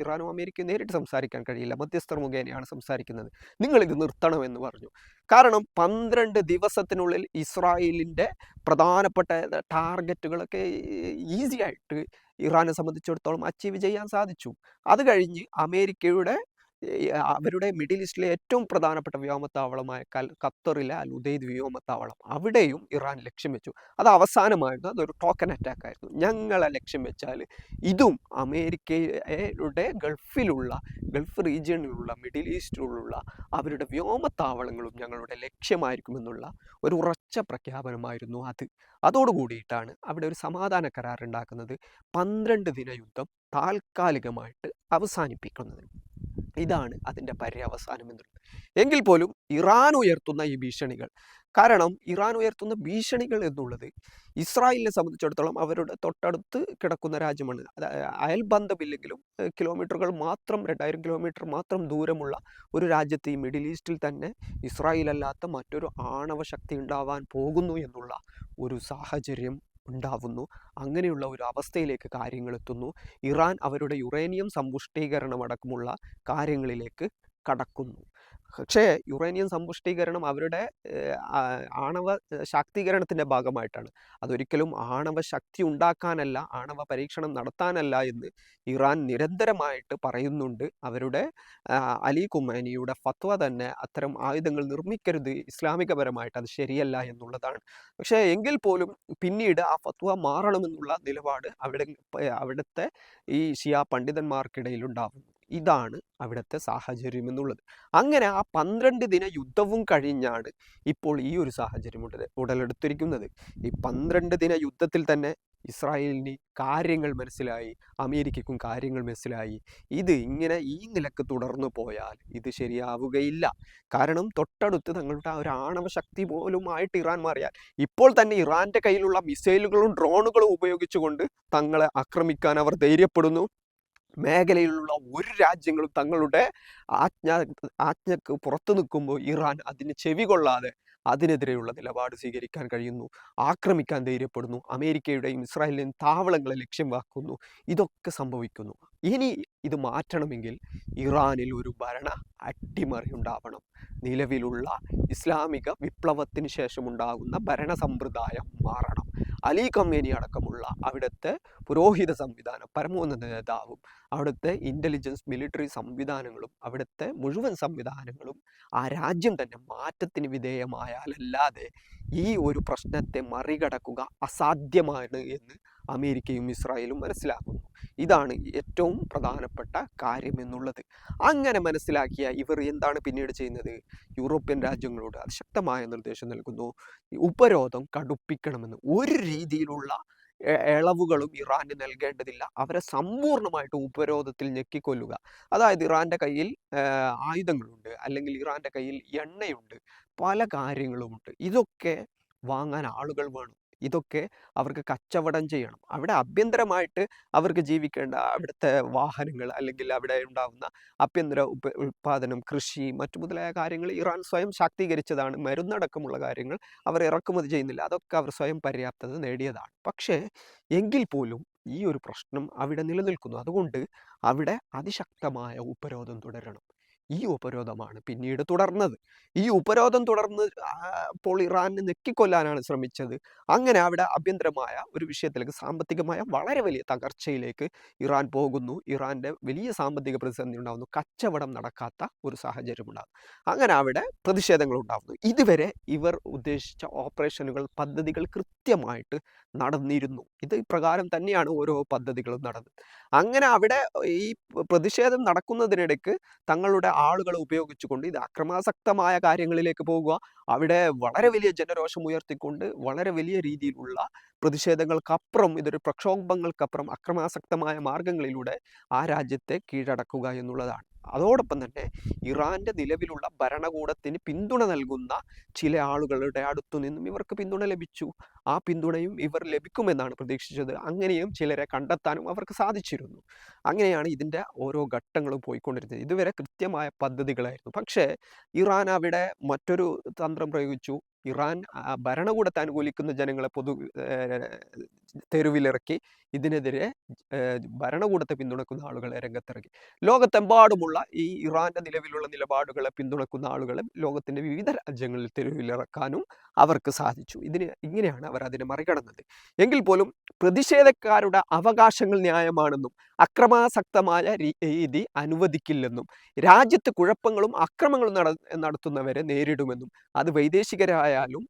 ഇറാനും അമേരിക്കയും നേരിട്ട് സംസാരിക്കാൻ കഴിയില്ല. മധ്യസ്ഥർ മുഖേനയാണ് സംസാരിക്കുന്നത്. നിങ്ങളിത് നിർത്തണമെന്ന് പറഞ്ഞു. കാരണം പന്ത്രണ്ട് ദിവസത്തിനുള്ളിൽ ഇസ്രായേലിന്റെ പ്രധാനപ്പെട്ട ടാർഗറ്റുകളൊക്കെ ഈസി ആയിട്ട് ഇറാനെ സംബന്ധിച്ചിടത്തോളം അച്ചീവ് ചെയ്യാൻ സാധിച്ചു. അത് കഴിഞ്ഞ് അമേരിക്കയുടെ അവരുടെ മിഡിൽ ഈസ്റ്റിലെ ഏറ്റവും പ്രധാനപ്പെട്ട വ്യോമത്താവളമായ കൽ ഖത്തറിലെ അൽ ഉദൈദ് വ്യോമത്താവളം അവിടെയും ഇറാൻ ലക്ഷ്യം വെച്ചു. അത് അവസാനമായിരുന്നു. അതൊരു ടോക്കൺ അറ്റാക്ക് ആയിരുന്നു. ഞങ്ങളെ ലക്ഷ്യം വെച്ചാൽ ഇതും അമേരിക്കയുടെ ഗൾഫിലുള്ള ഗൾഫ് റീജിയണിലുള്ള മിഡിൽ ഈസ്റ്റിലുള്ള അവരുടെ വ്യോമത്താവളങ്ങളും ഞങ്ങളുടെ ലക്ഷ്യമായിരിക്കുമെന്നുള്ള ഒരു ഉറച്ച പ്രഖ്യാപനമായിരുന്നു അത്. അതോടുകൂടിയിട്ടാണ് അവിടെ ഒരു സമാധാന കരാർ ഉണ്ടാക്കുന്നത് പന്ത്രണ്ട് ദിന യുദ്ധം താൽക്കാലികമായിട്ട് അവസാനിപ്പിക്കുന്നത് ഇതാണ് അതിന്റെ പര്യവസാനം എന്നുള്ളത്. എങ്കിൽ പോലും ഇറാൻ ഉയർത്തുന്ന ഈ ഭീഷണികൾ കാരണം ഇറാൻ ഉയർത്തുന്ന ഭീഷണികൾ എന്നുള്ളത് ഇസ്രായേലിനെ സംബന്ധിച്ചിടത്തോളം അവരുടെ തൊട്ടടുത്ത് കിടക്കുന്ന രാജ്യമാണ്. അയൽബന്ധമില്ലെങ്കിലും കിലോമീറ്ററുകൾ മാത്രം രണ്ടായിരം കിലോമീറ്റർ മാത്രം ദൂരമുള്ള ഒരു രാജ്യത്ത് ഈ മിഡിൽ ഈസ്റ്റിൽ തന്നെ ഇസ്രായേൽ അല്ലാത്ത മറ്റൊരു ആണവ ശക്തി ഉണ്ടാവാൻ പോകുന്നു എന്നുള്ള ഒരു സാഹചര്യം ഉണ്ടാവുന്നു. അങ്ങനെയുള്ള ഒരു അവസ്ഥയിലേക്ക് കാര്യങ്ങൾ എത്തുന്നു. ഇറാൻ അവരുടെ യുറേനിയം സമ്പുഷ്ടീകരണമടക്കമുള്ള കാര്യങ്ങളിലേക്ക് കടക്കുന്നു. പക്ഷേ യുറേനിയം സമ്പുഷ്ടീകരണം അവരുടെ ആണവ ശാക്തീകരണത്തിന്റെ ഭാഗമായിട്ടാണ്. അതൊരിക്കലും ആണവ ശക്തി ഉണ്ടാക്കാനല്ല ആണവ പരീക്ഷണം നടത്താനല്ല എന്ന് ഇറാൻ നിരന്തരമായിട്ട് പറയുന്നുണ്ട്. അവരുടെ അലി കുമാനിയുടെ ഫത്വ തന്നെ അത്തരം ആയുധങ്ങൾ നിർമ്മിക്കരുത് ഇസ്ലാമികപരമായിട്ട് അത് ശരിയല്ല എന്നുള്ളതാണ്. പക്ഷേ എങ്കിൽ പോലും പിന്നീട് ആ ഫത്വ മാറണമെന്നുള്ള നിലപാട് അവിടെ അവിടുത്തെ ഈ ഷിയ പണ്ഡിതന്മാർക്കിടയിൽ ഉണ്ടാകുന്നു ഇതാണ് അവിടുത്തെ സാഹചര്യം എന്നുള്ളത് അങ്ങനെ ആ പന്ത്രണ്ട് ദിന യുദ്ധവും കഴിഞ്ഞാണ് ഇപ്പോൾ ഈ ഒരു സാഹചര്യം ഉടല ഉടലെടുത്തിരിക്കുന്നത്. ഈ പന്ത്രണ്ട് ദിന യുദ്ധത്തിൽ തന്നെ ഇസ്രായേലിന് കാര്യങ്ങൾ മനസ്സിലായി അമേരിക്കയ്ക്കും കാര്യങ്ങൾ മനസ്സിലായി. ഇത് ഇങ്ങനെ ഈ നിലയ്ക്ക് തുടർന്നു പോയാൽ ഇത് ശരിയാവുകയില്ല. കാരണം തൊട്ടടുത്ത് തങ്ങളുടെ ആ ഒരു ആണവ ശക്തി പോലും ആയിട്ട് ഇറാൻ മാറിയാൽ ഇപ്പോൾ തന്നെ ഇറാന്റെ കയ്യിലുള്ള മിസൈലുകളും ഡ്രോണുകളും ഉപയോഗിച്ചുകൊണ്ട് തങ്ങളെ ആക്രമിക്കാൻ അവർ ധൈര്യപ്പെടുന്നു. മേഖലയിലുള്ള ഒരു രാജ്യങ്ങളും തങ്ങളുടെ ആജ്ഞ ആജ്ഞക്ക് പുറത്തു നിൽക്കുമ്പോൾ ഇറാൻ അതിന് ചെവി കൊള്ളാതെ അതിനെതിരെയുള്ള നിലപാട് സ്വീകരിക്കാൻ കഴിയുന്നു. ആക്രമിക്കാൻ ധൈര്യപ്പെടുന്നു. അമേരിക്കയുടെയും ഇസ്രായേലിന്റെയും താവളങ്ങളെ ലക്ഷ്യം വാക്കുന്നു ഇതൊക്കെ സംഭവിക്കുന്നു. ഇനി ഇത് മാറ്റണമെങ്കിൽ ഇറാനിൽ ഒരു ഭരണ അട്ടിമറി ഉണ്ടാവണം. നിലവിലുള്ള ഇസ്ലാമിക വിപ്ലവത്തിന് ശേഷമുണ്ടാകുന്ന ഭരണ സമ്പ്രദായം മാറണം. അലി കമ്മേനി അടക്കമുള്ള അവിടുത്തെ പുരോഹിത സംവിധാനം പരമോന്നത നേതാവും അവിടുത്തെ ഇന്റലിജൻസ് മിലിറ്ററി സംവിധാനങ്ങളും അവിടുത്തെ മുഴുവൻ സംവിധാനങ്ങളും ആ രാജ്യം തന്നെ മാറ്റത്തിന് വിധേയമായാലല്ലാതെ ഈ ഒരു പ്രശ്നത്തെ മറികടക്കുക അസാധ്യമാണ് എന്ന് അമേരിക്കയും ഇസ്രായേലും മനസ്സിലാക്കുന്നു. ഇതാണ് ഏറ്റവും പ്രധാനപ്പെട്ട കാര്യം എന്നുള്ളത്. അങ്ങനെ മനസ്സിലാക്കിയ ഇവർ എന്താണ് പിന്നീട് ചെയ്യുന്നത്? യൂറോപ്യൻ രാജ്യങ്ങളോട് അതിശക്തമായ നിർദ്ദേശം നൽകുന്നു. ഉപരോധം കടുപ്പിക്കണമെന്ന് ഒരു രീതിയിലുള്ള ഇളവുകളും ഇറാന് നൽകേണ്ടതില്ല. അവരെ സമ്പൂർണമായിട്ട് ഉപരോധത്തിൽ ഞെക്കിക്കൊല്ലുക. അതായത് ഇറാന്റെ കയ്യിൽ ആയുധങ്ങളുണ്ട്. അല്ലെങ്കിൽ ഇറാന്റെ കയ്യിൽ എണ്ണയുണ്ട്. പല കാര്യങ്ങളുമുണ്ട്. ഇതൊക്കെ വാങ്ങാൻ ആളുകൾ വേണം. ഇതൊക്കെ അവർക്ക് കച്ചവടം ചെയ്യണം. അവിടെ ആഭ്യന്തരമായിട്ട് അവർക്ക് ജീവിക്കേണ്ട അവിടുത്തെ വാഹനങ്ങൾ അല്ലെങ്കിൽ അവിടെ ഉണ്ടാകുന്ന ആഭ്യന്തര ഉപ ഉൽപ്പാദനം കൃഷി മറ്റു മുതലായ കാര്യങ്ങൾ ഇറാൻ സ്വയം ശാക്തീകരിച്ചതാണ്. മരുന്നടക്കമുള്ള കാര്യങ്ങൾ അവർ ഇറക്കുമതി ചെയ്യുന്നില്ല. അതൊക്കെ അവർ സ്വയം പര്യാപ്തത നേടിയതാണ്. പക്ഷേ എങ്കിൽ പോലും ഈ ഒരു പ്രശ്നം അവിടെ നിലനിൽക്കുന്നു. അതുകൊണ്ട് അവിടെ അതിശക്തമായ ഉപരോധം തുടരണം. ഈ ഉപരോധമാണ് പിന്നീട് തുടർന്നത്. ഈ ഉപരോധം തുടർന്ന് അപ്പോൾ ഇറാനെ ഞെക്കിക്കൊല്ലാനാണ് ശ്രമിച്ചത്. അങ്ങനെ അവിടെ ആഭ്യന്തരമായ ഒരു വിഷയത്തിലേക്ക് സാമ്പത്തികമായ വളരെ വലിയ തകർച്ചയിലേക്ക് ഇറാൻ പോകുന്നു. ഇറാന്റെ വലിയ സാമ്പത്തിക പ്രതിസന്ധി ഉണ്ടാകുന്നു കച്ചവടം നടക്കാത്ത ഒരു സാഹചര്യം ഉണ്ടാകും അങ്ങനെ അവിടെ പ്രതിഷേധങ്ങൾ ഉണ്ടാകുന്നു ഇതുവരെ ഇവർ ഉദ്ദേശിച്ച ഓപ്പറേഷനുകൾ പദ്ധതികൾ കൃത്യമായിട്ട് നടന്നിരുന്നു. ഇത് ഇപ്രകാരം തന്നെയാണ് ഓരോ പദ്ധതികളും നടന്നത്. അങ്ങനെ അവിടെ ഈ പ്രതിഷേധം നടക്കുന്നതിനിടയ്ക്ക് തങ്ങളുടെ ആളുകളെ ഉപയോഗിച്ചുകൊണ്ട് ഇത് അക്രമാസക്തമായ കാര്യങ്ങളിലേക്ക് പോകുക. അവിടെ വളരെ വലിയ ജനരോഷം ഉയർത്തിക്കൊണ്ട് വളരെ വലിയ രീതിയിലുള്ള പ്രതിഷേധങ്ങൾക്കപ്പുറം ഇതൊരു പ്രക്ഷോഭങ്ങൾക്കപ്പുറം അക്രമാസക്തമായ മാർഗങ്ങളിലൂടെ ആ രാജ്യത്തെ കീഴടക്കുക എന്നുള്ളതാണ്. അതോടൊപ്പം തന്നെ ഇറാന്റെ നിലവിലുള്ള ഭരണകൂടത്തിന് പിന്തുണ നൽകുന്ന ചില ആളുകളുടെ അടുത്തു നിന്നും ഇവർക്ക് പിന്തുണ ലഭിച്ചു. ആ പിന്തുണയും ഇവർ ലഭിക്കുമെന്നാണ് പ്രതീക്ഷിച്ചത്. അങ്ങനെയും ചിലരെ കണ്ടെത്താനും അവർക്ക് സാധിച്ചിരുന്നു. അങ്ങനെയാണ് ഇതിന്റെ ഓരോ ഘട്ടങ്ങളും പോയിക്കൊണ്ടിരുന്നത്. ഇതുവരെ കൃത്യമായ പദ്ധതികളായിരുന്നു. പക്ഷേ ഇറാൻ അവിടെ മറ്റൊരു തന്ത്രം പ്രയോഗിച്ചു. ഇറാൻ ഭരണകൂടത്തെ അനുകൂലിക്കുന്ന ജനങ്ങളെ പൊതു തെരുവിലിറക്കി ഇതിനെതിരെ ഭരണകൂടത്തെ പിന്തുണക്കുന്ന ആളുകളെ രംഗത്തിറക്കി. ലോകത്തെമ്പാടുമുള്ള ഈ ഇറാന്റെ നിലവിലുള്ള നിലപാടുകളെ പിന്തുണക്കുന്ന ആളുകളെ ലോകത്തിന്റെ വിവിധ രാജ്യങ്ങളിൽ തെരുവിലിറക്കാനും അവർക്ക് സാധിച്ചു. ഇതിന് ഇങ്ങനെയാണ് അവർ അതിനെ മറികടന്നത്. എങ്കിൽ പോലും പ്രതിഷേധക്കാരുടെ അവകാശങ്ങൾ ന്യായമാണെന്നും അക്രമാസക്തമായ രീതി അനുവദിക്കില്ലെന്നും രാജ്യത്ത് കുഴപ്പങ്ങളും അക്രമങ്ങളും നട നടത്തുന്നവരെ നേരിടുമെന്നും അത് വൈദേശികരായാലും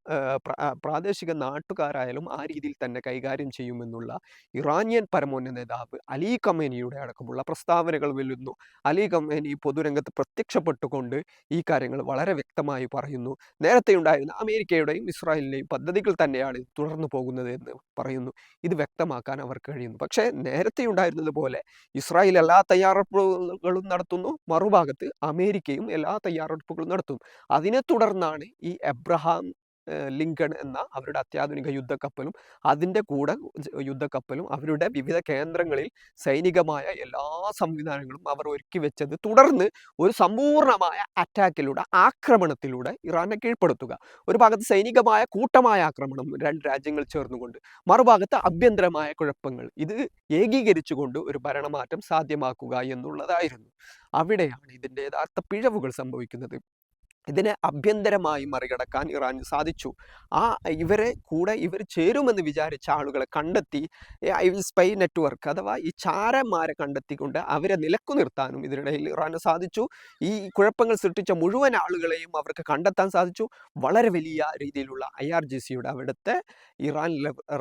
പ്രാദേശിക നാട്ടുകാരായാലും ആ രീതിയിൽ തന്നെ കൈകാര്യം ചെയ്യുമെന്നുള്ള ഇറാനിയൻ പരമോന്ന നേതാവ് അലി കമേനിയുടെ അടക്കമുള്ള പ്രസ്താവനകൾ വെല്ലുന്നു. അലി കമേനി പൊതുരംഗത്ത് പ്രത്യക്ഷപ്പെട്ടുകൊണ്ട് ഈ കാര്യങ്ങൾ വളരെ വ്യക്തമായി പറയുന്നു. നേരത്തെ ഉണ്ടായിരുന്ന അമേരിക്കയുടെയും ഇസ്രായേലിന്റെയും പദ്ധതികൾ തന്നെയാണ് തുടർന്നു പോകുന്നത് എന്ന് പറയുന്നു. ഇത് വ്യക്തമാക്കാൻ അവർക്ക് കഴിയുന്നു. പക്ഷേ നേരത്തെ ഉണ്ടായിരുന്നത് പോലെ ഇസ്രായേൽ എല്ലാ തയ്യാറെടുപ്പുകളും നടത്തുന്നു. മറുഭാഗത്ത് അമേരിക്കയും എല്ലാ തയ്യാറെടുപ്പുകളും നടത്തുന്നു. അതിനെ തുടർന്നാണ് ഈ എബ്രഹാം ലിങ്കൺ എന്ന അവരുടെ അത്യാധുനിക യുദ്ധക്കപ്പലും അതിന്റെ കൂടെ യുദ്ധക്കപ്പലും അവരുടെ വിവിധ കേന്ദ്രങ്ങളിൽ സൈനികമായ എല്ലാ സംവിധാനങ്ങളും അവർ ഒരുക്കി വെച്ചത് തുടർന്ന് ഒരു സമ്പൂർണമായ അറ്റാക്കിലൂടെ ആക്രമണത്തിലൂടെ ഇറാനെ കീഴ്പ്പെടുത്തുക. ഒരു ഭാഗത്ത് സൈനികമായ കൂട്ടമായ ആക്രമണം രണ്ട് രാജ്യങ്ങൾ ചേർന്നുകൊണ്ട് മറുഭാഗത്ത് ആഭ്യന്തരമായ കുഴപ്പങ്ങൾ. ഇത് ഏകീകരിച്ചുകൊണ്ട് ഒരു ഭരണമാറ്റം സാധ്യമാക്കുക എന്നുള്ളതായിരുന്നു. അവിടെയാണ് ഇതിന്റെ യഥാർത്ഥ പിഴവുകൾ സംഭവിക്കുന്നത്. ഇതിനെ അഭ്യന്തരമായി മറികടക്കാൻ ഇറാൻ സാധിച്ചു. ആ ഇവരെ കൂടെ ഇവർ ചേരുമെന്ന് വിചാരിച്ച ആളുകളെ കണ്ടെത്തി സ്പൈ നെറ്റ്വർക്ക് അഥവാ ഈ ചാരന്മാരെ കണ്ടെത്തിക്കൊണ്ട് അവരെ നിലക്കു നിർത്താനും ഇതിനിടയിൽ ഇറാന് സാധിച്ചു. ഈ കുഴപ്പങ്ങൾ സൃഷ്ടിച്ച മുഴുവൻ ആളുകളെയും അവർക്ക് കണ്ടെത്താൻ സാധിച്ചു. വളരെ വലിയ രീതിയിലുള്ള ഐ ആർ ജി സിയുടെ അവിടുത്തെ ഇറാൻ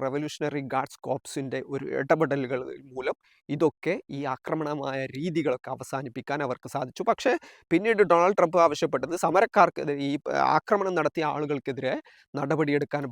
റെവല്യൂഷണറി ഗാർഡ്സ് കോപ്സിന്റെ ഒരു ഇടപെടലുകൾ മൂലം ഇതൊക്കെ ഈ ആക്രമണമായ രീതികളൊക്കെ അവസാനിപ്പിക്കാൻ അവർക്ക് സാധിച്ചു. പക്ഷേ പിന്നീട് ഡൊണാൾഡ് ട്രംപ് ആവശ്യപ്പെട്ടത് സമര സമരക്കാർക്ക് ഈ ആക്രമണം നടത്തിയ ആളുകൾക്കെതിരെ നടപടിയെടുക്കാൻ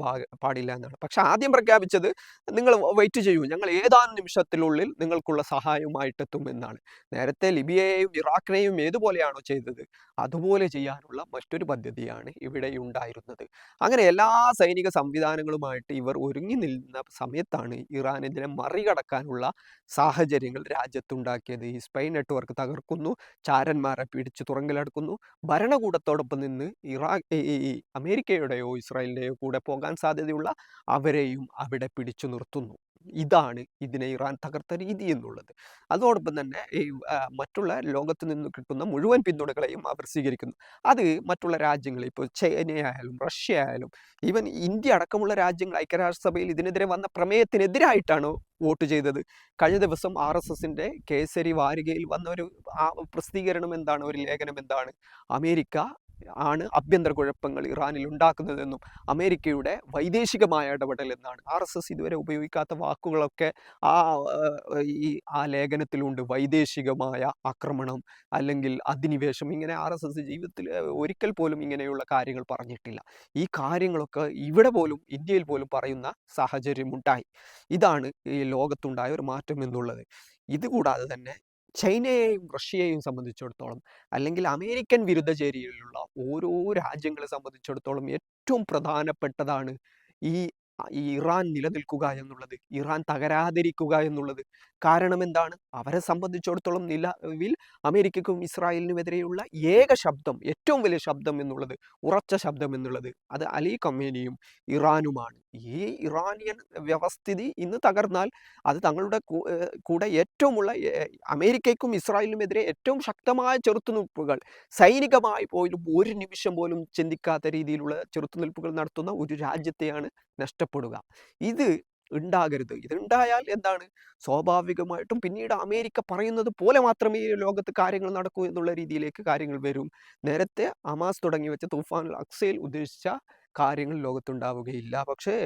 പാടില്ല എന്നാണ്. പക്ഷെ ആദ്യം പ്രഖ്യാപിച്ചത് നിങ്ങൾ വെയിറ്റ് ചെയ്യൂ. ഞങ്ങൾ ഏതാനും നിമിഷത്തിനുള്ളിൽ നിങ്ങൾക്കുള്ള സഹായവുമായിട്ടെത്തും എന്നാണ്. നേരത്തെ ലിബിയയെയും ഇറാഖിനെയും ഏതുപോലെയാണോ ചെയ്തത് അതുപോലെ ചെയ്യാനുള്ള മറ്റൊരു പദ്ധതിയാണ് ഇവിടെ ഉണ്ടായിരുന്നത്. അങ്ങനെ എല്ലാ സൈനിക സംവിധാനങ്ങളുമായിട്ട് ഇവർ ഒരുങ്ങി നിന്ന സമയത്താണ് ഇറാൻ ഇതിനെ മറികടക്കാനുള്ള സാഹചര്യങ്ങൾ രാജ്യത്തുണ്ടാക്കിയത്. ഈ സ്പെയിൻ നെറ്റ്വർക്ക് തകർക്കുന്നു ചാരന്മാരെ പിടിച്ച് തുറങ്കിലെടുക്കുന്നു ഭരണകൂടത്തോടൊപ്പം ഒപ്പം നിന്ന് ഇറാഖ് ഈ അമേരിക്കയുടെയോ ഇസ്രായേലിന്റെയോ കൂടെ പോകാൻ സാധ്യതയുള്ള അവരെയും അവിടെ പിടിച്ചു നിർത്തുന്നു. ഇതാണ് ഇതിനെ ഇറാൻ തകർത്ത രീതി എന്നുള്ളത്. അതോടൊപ്പം തന്നെ ഈ മറ്റുള്ള ലോകത്ത് നിന്ന് കിട്ടുന്ന മുഴുവൻ പിന്തുണകളെയും അവർ സ്വീകരിക്കുന്നു. അത് മറ്റുള്ള രാജ്യങ്ങൾ ഇപ്പോൾ ചൈനയായാലും റഷ്യ ആയാലും ഈവൻ ഇന്ത്യ അടക്കമുള്ള രാജ്യങ്ങൾ ഐക്യരാഷ്ട്രസഭയിൽ ഇതിനെതിരെ വന്ന പ്രമേയത്തിനെതിരായിട്ടാണ് വോട്ട് ചെയ്തത്. കഴിഞ്ഞ ദിവസം ആർ എസ് എസിന്റെ കേസരി വാരികയിൽ വന്ന ഒരു പ്രസിദ്ധീകരണം എന്താണ് ഒരു ലേഖനം എന്താണ്? അമേരിക്ക ആണ് ആഭ്യന്തര കുഴപ്പങ്ങൾ ഇറാനിൽ ഉണ്ടാക്കുന്നതെന്നും അമേരിക്കയുടെ വൈദേശികമായ ഇടപെടൽ എന്നാണ്. ആർ എസ് എസ് ഇതുവരെ ഉപയോഗിക്കാത്ത വാക്കുകളൊക്കെ ആ ഈ ആ ലേഖനത്തിലുണ്ട്. വൈദേശികമായ ആക്രമണം അല്ലെങ്കിൽ അധിനിവേശം. ഇങ്ങനെ ആർ എസ് എസ് ജീവിതത്തിൽ ഒരിക്കൽ പോലും ഇങ്ങനെയുള്ള കാര്യങ്ങൾ പറഞ്ഞിട്ടില്ല. ഈ കാര്യങ്ങളൊക്കെ ഇവിടെ പോലും ഇന്ത്യയിൽ പോലും പറയുന്ന സാഹചര്യമുണ്ടായി. ഇതാണ് ഈ ലോകത്തുണ്ടായ ഒരു മാറ്റം എന്നുള്ളത്. ഇതുകൂടാതെ തന്നെ ചൈനയെയും റഷ്യയെയും സംബന്ധിച്ചിടത്തോളം അല്ലെങ്കിൽ അമേരിക്കൻ വിരുദ്ധ ചേരിയിലുള്ള ഓരോ രാജ്യങ്ങളെ സംബന്ധിച്ചിടത്തോളം ഏറ്റവും പ്രധാനപ്പെട്ടതാണ് ഈ ഈ ഇറാൻ നിലനിൽക്കുക എന്നുള്ളത് ഇറാൻ തകരാതിരിക്കുക എന്നുള്ളത് കാരണം എന്താണ് അവരെ സംബന്ധിച്ചിടത്തോളം നിലവിൽ അമേരിക്കക്കും ഇസ്രായേലിനുമെതിരെയുള്ള ഏക ശബ്ദം ഏറ്റവും വലിയ ശബ്ദം എന്നുള്ളത് ഉറച്ച ശബ്ദം എന്നുള്ളത് അത് അലി കമ്മേനിയും ഇറാനുമാണ്. ഈ ഇറാനിയൻ വ്യവസ്ഥിതി ഇന്ന് തകർന്നാൽ അത് തങ്ങളുടെ കൂടെ ഏറ്റവുമുള്ള അമേരിക്കയ്ക്കും ഇസ്രായേലിനുമെതിരെ ഏറ്റവും ശക്തമായ ചെറുത്തുനിൽപ്പുകൾ സൈനികമായി പോലും ഒരു നിമിഷം പോലും ചിന്തിക്കാത്ത രീതിയിലുള്ള ചെറുത്തുനിൽപ്പുകൾ നടത്തുന്ന ഒരു രാജ്യത്തെയാണ് നഷ്ടപ്പെടുക ഇത് ഉണ്ടാകരുത്. ഇതുണ്ടായാൽ എന്താണ്? സ്വാഭാവികമായിട്ടും പിന്നീട് അമേരിക്ക പറയുന്നത് പോലെ മാത്രമേ ലോകത്ത് കാര്യങ്ങൾ നടക്കൂ എന്നുള്ള രീതിയിലേക്ക് കാര്യങ്ങൾ വരും. നേരത്തെ അമാസ് തുടങ്ങി വെച്ച തൂഫാൻ അക്സയിൽ ഉദ്ദേശിച്ച കാര്യങ്ങൾ ലോകത്തുണ്ടാവുകയില്ല. പക്ഷേ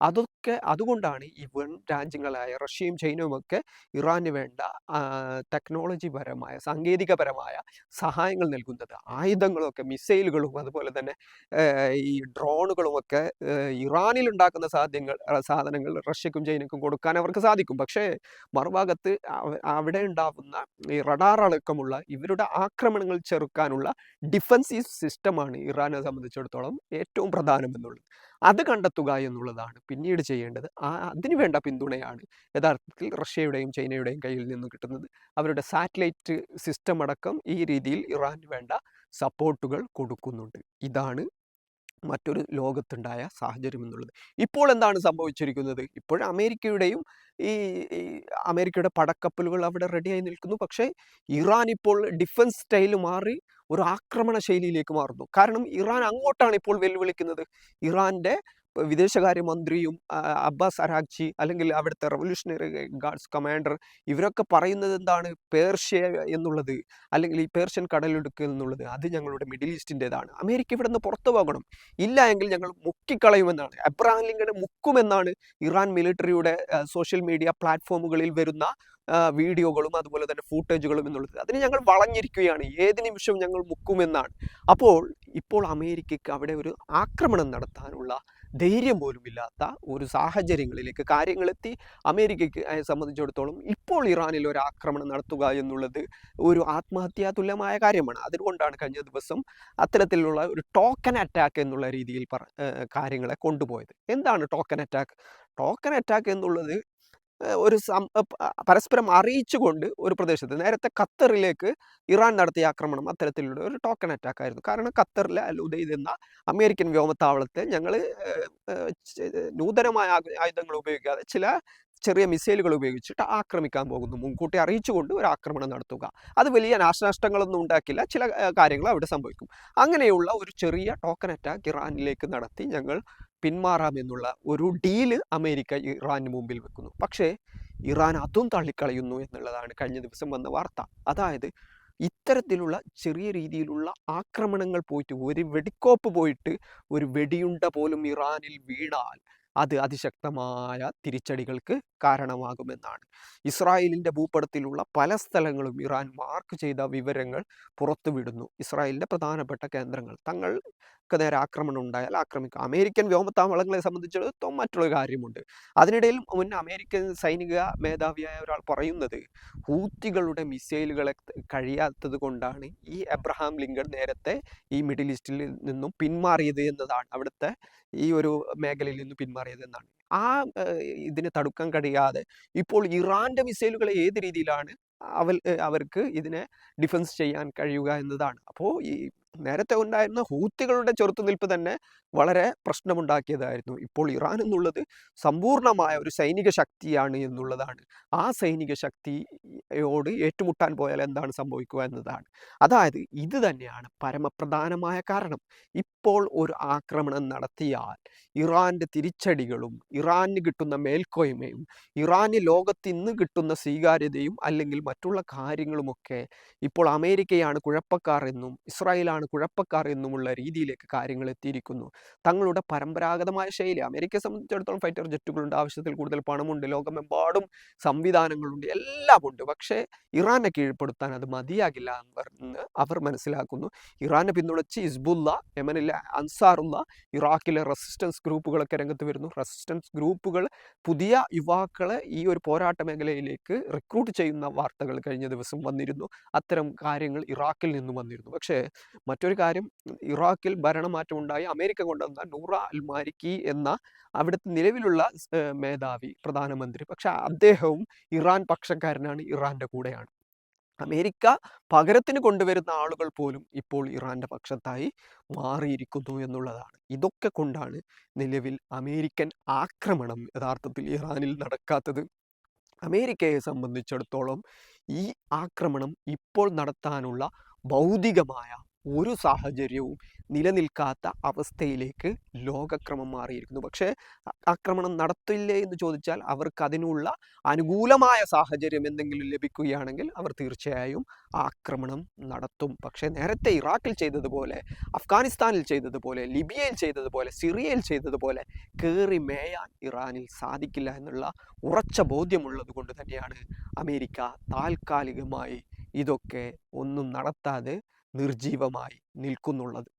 അതൊക്കെ അതുകൊണ്ടാണ് ഈ വൻ രാജ്യങ്ങളായ റഷ്യയും ചൈനയും ഒക്കെ ഇറാന് വേണ്ട ടെക്നോളജിപരമായ സാങ്കേതികപരമായ സഹായങ്ങൾ നൽകുന്നത്. ആയുധങ്ങളൊക്കെ മിസൈലുകളും അതുപോലെ തന്നെ ഈ ഡ്രോണുകളും ഒക്കെ ഇറാനിൽ ഉണ്ടാക്കുന്ന സാധ്യങ്ങൾ സാധനങ്ങൾ റഷ്യക്കും ചൈനക്കും കൊടുക്കാൻ അവർക്ക് സാധിക്കും. പക്ഷേ മറുഭാഗത്ത് അവിടെ ഉണ്ടാകുന്ന ഈ റഡാർ അടക്കമുള്ള ഇവരുടെ ആക്രമണങ്ങൾ ചെറുക്കാനുള്ള ഡിഫൻസീവ് സിസ്റ്റമാണ് ഇറാനെ സംബന്ധിച്ചിടത്തോളം ഏറ്റവും പ്രധാനം എന്നുള്ളത് അത് കണ്ടെത്തുക എന്നുള്ളതാണ് പിന്നീട് ചെയ്യേണ്ടത്. ആ അതിന് വേണ്ട പിന്തുണയാണ് യഥാർത്ഥത്തിൽ റഷ്യയുടെയും ചൈനയുടെയും കയ്യിൽ നിന്നും കിട്ടുന്നത്. അവരുടെ സാറ്റലൈറ്റ് സിസ്റ്റം അടക്കം ഈ രീതിയിൽ ഇറാന് വേണ്ട സപ്പോർട്ടുകൾ കൊടുക്കുന്നുണ്ട്. ഇതാണ് മറ്റൊരു ലോകത്തുണ്ടായ സാഹചര്യം എന്നുള്ളത്. ഇപ്പോൾ എന്താണ് സംഭവിച്ചിരിക്കുന്നത്? ഇപ്പോൾ അമേരിക്കയുടെയും ഈ അമേരിക്കയുടെ പടക്കപ്പലുകൾ അവിടെ റെഡിയായി നിൽക്കുന്നു. പക്ഷേ ഇറാൻ ഇപ്പോൾ ഡിഫൻസ് സ്റ്റൈൽ മാറി ഒരു ആക്രമണ ശൈലിയിലേക്ക് മാറുന്നു. കാരണം ഇറാൻ അങ്ങോട്ടാണ് ഇപ്പോൾ വെല്ലുവിളിക്കുന്നത്. ഇറാന്റെ വിദേശകാര്യമന്ത്രിയും അബ്ബാസ് അരാഗ്ചി അല്ലെങ്കിൽ അവിടുത്തെ റവല്യൂഷണറി ഗാർഡ്സ് കമാൻഡർ ഇവരൊക്കെ പറയുന്നത് എന്താണ്? പേർഷ്യ എന്നുള്ളത്. അല്ലെങ്കിൽ ഈ പേർഷ്യൻ കടലിടുക്ക് എന്നുള്ളത്. അത് ഞങ്ങളുടെ മിഡിൽ ഈസ്റ്റിന്റെതാണ്. അമേരിക്ക ഇവിടെ നിന്ന് പുറത്തു പോകണം. ഇല്ല എങ്കിൽ ഞങ്ങൾ മുക്കിക്കളയുമെന്നാണ്. എബ്രഹാം ലിങ്കനെ മുക്കുമെന്നാണ് ഇറാൻ മിലിറ്ററിയുടെ സോഷ്യൽ മീഡിയ പ്ലാറ്റ്ഫോമുകളിൽ വരുന്ന വീഡിയോകളും അതുപോലെ തന്നെ ഫൂട്ടേജുകളും എന്നുള്ളത്. അതിന് ഞങ്ങൾ വളഞ്ഞിരിക്കുകയാണ്. ഏത് നിമിഷവും ഞങ്ങൾ മുക്കുമെന്നാണ്. അപ്പോൾ ഇപ്പോൾ അമേരിക്കയ്ക്ക് അവിടെ ഒരു ആക്രമണം നടത്താനുള്ള ധൈര്യം പോലും ഇല്ലാത്ത ഒരു സാഹചര്യങ്ങളിലേക്ക് കാര്യങ്ങളെത്തി അമേരിക്കയ്ക്ക് സംബന്ധിച്ചിടത്തോളം ഇപ്പോൾ ഇറാനിൽ ഒരു ആക്രമണം നടത്തുക എന്നുള്ളത് ഒരു ആത്മഹത്യാ തുല്യമായ കാര്യമാണ്. അതുകൊണ്ടാണ് കഴിഞ്ഞ ദിവസം അത്തരത്തിലുള്ള ഒരു ടോക്കൺ അറ്റാക്ക് എന്നുള്ള രീതിയിൽ കാര്യങ്ങളെ കൊണ്ടുപോയത്. എന്താണ് ടോക്കൺ അറ്റാക്ക് ടോക്കൺ അറ്റാക്ക് എന്നുള്ളത് ഒരു പരസ്പരം അറിയിച്ചുകൊണ്ട് ഒരു പ്രദേശത്ത് നേരത്തെ ഖത്തറിലേക്ക് ഇറാൻ നടത്തിയ ആക്രമണം അത്തരത്തിലുള്ള ഒരു ടോക്കൺ അറ്റാക്ക് ആയിരുന്നു. കാരണം ഖത്തറിലെ അൽ ഉദയ്ദ് എന്ന അമേരിക്കൻ വ്യോമത്താവളത്തെ ഞങ്ങൾ നൂതനമായ ആയുധങ്ങൾ ഉപയോഗിക്കാതെ ചില ചെറിയ മിസൈലുകൾ ഉപയോഗിച്ചിട്ട് ആക്രമിക്കാൻ പോകുന്നു. മുൻകൂട്ടി അറിയിച്ചുകൊണ്ട് ഒരു ആക്രമണം നടത്തുക. അത് വലിയ നാശനഷ്ടങ്ങളൊന്നും ഉണ്ടാക്കില്ല. ചില കാര്യങ്ങൾ അവിടെ സംഭവിക്കും. അങ്ങനെയുള്ള ഒരു ചെറിയ ടോക്കൺ അറ്റാക്ക് ഇറാനിലേക്ക് നടത്തി ഞങ്ങൾ പിന്മാറാമെന്നുള്ള ഒരു ഡീൽ അമേരിക്ക ഇറാന് മുമ്പിൽ വെക്കുന്നു. പക്ഷേ ഇറാൻ അതും തള്ളിക്കളയുന്നു എന്നുള്ളതാണ് കഴിഞ്ഞ ദിവസം വന്ന വാർത്ത. അതായത് ഇത്തരത്തിലുള്ള ചെറിയ രീതിയിലുള്ള ആക്രമണങ്ങൾ പോയിട്ട് ഒരു വെടിക്കോപ്പ് പോയിട്ട് ഒരു വെടിയുണ്ട പോലും ഇറാനിൽ വീണാൽ അത് അതിശക്തമായ തിരിച്ചടികൾക്ക് കാരണമാകുമെന്നാണ്. ഇസ്രായേലിന്റെ ഭൂപടത്തിലുള്ള പല സ്ഥലങ്ങളും ഇറാൻ മാർക്ക് ചെയ്ത വിവരങ്ങൾ പുറത്തുവിടുന്നു. ഇസ്രായേലിന്റെ പ്രധാനപ്പെട്ട കേന്ദ്രങ്ങൾ തങ്ങൾക്ക് നേരെ ആക്രമണം ഉണ്ടായാൽ ആക്രമിക്കും. അമേരിക്കൻ വ്യോമത്താവളങ്ങളെ സംബന്ധിച്ചിടത്തോളം മറ്റുള്ള കാര്യമുണ്ട്. അതിനിടയിൽ മുൻ അമേരിക്കൻ സൈനിക മേധാവിയായ ഒരാൾ പറയുന്നത് ഹൂത്തികളുടെ മിസൈലുകളെ കഴിയാത്തത് കൊണ്ടാണ് ഈ എബ്രഹാം ലിങ്കൺ നേരത്തെ ഈ മിഡിൽ ഈസ്റ്റിൽ നിന്നും പിന്മാറിയത് എന്നതാണ്. അവിടുത്തെ ഈ ഒരു മേഖലയിൽ നിന്ന് പിന്മാറിയത് എന്നാണ്. ആ ഇതിനെ തടുക്കാൻ കഴിയാതെ ഇപ്പോൾ ഇറാന്റെ മിസൈലുകൾ ഏത് രീതിയിലാണ് അവൽ അവർക്ക് ഇതിനെ ഡിഫൻസ് ചെയ്യാൻ കഴിയുക എന്നതാണ്. അപ്പോൾ ഈ നേരത്തെ ഉണ്ടായിരുന്ന ഹൂത്തികളുടെ ചെറുത്തുനിൽപ്പ് തന്നെ വളരെ പ്രശ്നമുണ്ടാക്കിയതായിരുന്നു. ഇപ്പോൾ ഇറാൻ എന്നുള്ളത് സമ്പൂർണമായ ഒരു സൈനിക ശക്തിയാണ് എന്നുള്ളതാണ്. ആ സൈനിക ശക്തിയോട് ഏറ്റുമുട്ടാൻ പോയാൽ എന്താണ് സംഭവിക്കുക എന്നതാണ്. അതായത് ഇത് തന്നെയാണ് പരമപ്രധാനമായ കാരണം. ഇപ്പോൾ ഒരു ആക്രമണം നടത്തിയാൽ ഇറാന്റെ തിരിച്ചടികളും ഇറാന് കിട്ടുന്ന മേൽക്കോയ്മയും ഇറാന് ലോകത്ത് ഇന്ന് കിട്ടുന്ന സ്വീകാര്യതയും അല്ലെങ്കിൽ മറ്റുള്ള കാര്യങ്ങളുമൊക്കെ ഇപ്പോൾ അമേരിക്കയാണ് കുഴപ്പക്കാർ എന്നും ഇസ്രായേലാണ് കുഴപ്പക്കാർ എന്നുമുള്ള രീതിയിലേക്ക് കാര്യങ്ങൾ എത്തിയിരിക്കുന്നു. തങ്ങളുടെ പരമ്പരാഗതമായ ശൈലി അമേരിക്കയെ സംബന്ധിച്ചിടത്തോളം ഫൈറ്റർ ജെറ്റുകളുണ്ട് ആവശ്യത്തിൽ കൂടുതൽ പണമുണ്ട് ലോകമെമ്പാടും സംവിധാനങ്ങളുണ്ട് എല്ലാമുണ്ട്. പക്ഷേ ഇറാനെ കീഴ്പ്പെടുത്താൻ അത് മതിയാകില്ല എന്ന് അവർ മനസ്സിലാക്കുന്നു. ഇറാനെ പിന്തുണച്ച് ഇസ്ബുല്ല യമനിലെ അൻസാറുള്ള ഇറാഖിലെ റെസിസ്റ്റൻസ് ഗ്രൂപ്പുകളൊക്കെ രംഗത്ത് വരുന്നു. റെസിസ്റ്റൻസ് ഗ്രൂപ്പുകൾ പുതിയ യുവാക്കളെ ഈ ഒരു പോരാട്ട മേഖലയിലേക്ക് റിക്രൂട്ട് ചെയ്യുന്ന വാർത്തകൾ കഴിഞ്ഞ ദിവസം വന്നിരുന്നു. അത്തരം കാര്യങ്ങൾ ഇറാഖിൽ നിന്ന് വന്നിരുന്നു. പക്ഷേ മറ്റൊരു കാര്യം ഇറാഖിൽ ഭരണമാറ്റം ഉണ്ടായി. അമേരിക്ക കൊണ്ടുവന്ന നൂറ അൽ മാരിക്കി എന്ന അവിടുത്തെ നിലവിലുള്ള മേധാവി പ്രധാനമന്ത്രി. പക്ഷെ അദ്ദേഹവും ഇറാൻ പക്ഷക്കാരനാണ് ഇറാന്റെ കൂടെയാണ്. അമേരിക്ക പകരത്തിന് കൊണ്ടുവരുന്ന ആളുകൾ പോലും ഇപ്പോൾ ഇറാന്റെ പക്ഷത്തായി മാറിയിരിക്കുന്നു എന്നുള്ളതാണ്. ഇതൊക്കെ കൊണ്ടാണ് നിലവിൽ അമേരിക്കൻ ആക്രമണം യഥാർത്ഥത്തിൽ ഇറാനിൽ നടക്കാത്തത്. അമേരിക്കയെ സംബന്ധിച്ചിടത്തോളം ഈ ആക്രമണം ഇപ്പോൾ നടത്താനുള്ള ഭൗതികമായ ഒരു സാഹചര്യവും നിലനിൽക്കാത്ത അവസ്ഥയിലേക്ക് ലോകക്രമം മാറിയിരിക്കുന്നു. പക്ഷേ ആക്രമണം നടത്തില്ലേ എന്ന് ചോദിച്ചാൽ അവർക്ക് അതിനുള്ള അനുകൂലമായ സാഹചര്യം എന്തെങ്കിലും ലഭിക്കുകയാണെങ്കിൽ അവർ തീർച്ചയായും ആക്രമണം നടത്തും. പക്ഷേ നേരത്തെ ഇറാഖിൽ ചെയ്തതുപോലെ അഫ്ഗാനിസ്ഥാനിൽ ചെയ്തതുപോലെ ലിബിയയിൽ ചെയ്തതുപോലെ സിറിയയിൽ ചെയ്തതുപോലെ കയറി മേയാൻ ഇറാനിൽ സാധിക്കില്ല എന്നുള്ള ഉറച്ച ബോധ്യമുള്ളത് കൊണ്ട് തന്നെയാണ് അമേരിക്ക താൽക്കാലികമായി ഇതൊക്കെ ഒന്നും നടത്താതെ നിർജീവമായി നിൽക്കുന്നുള്ളത്.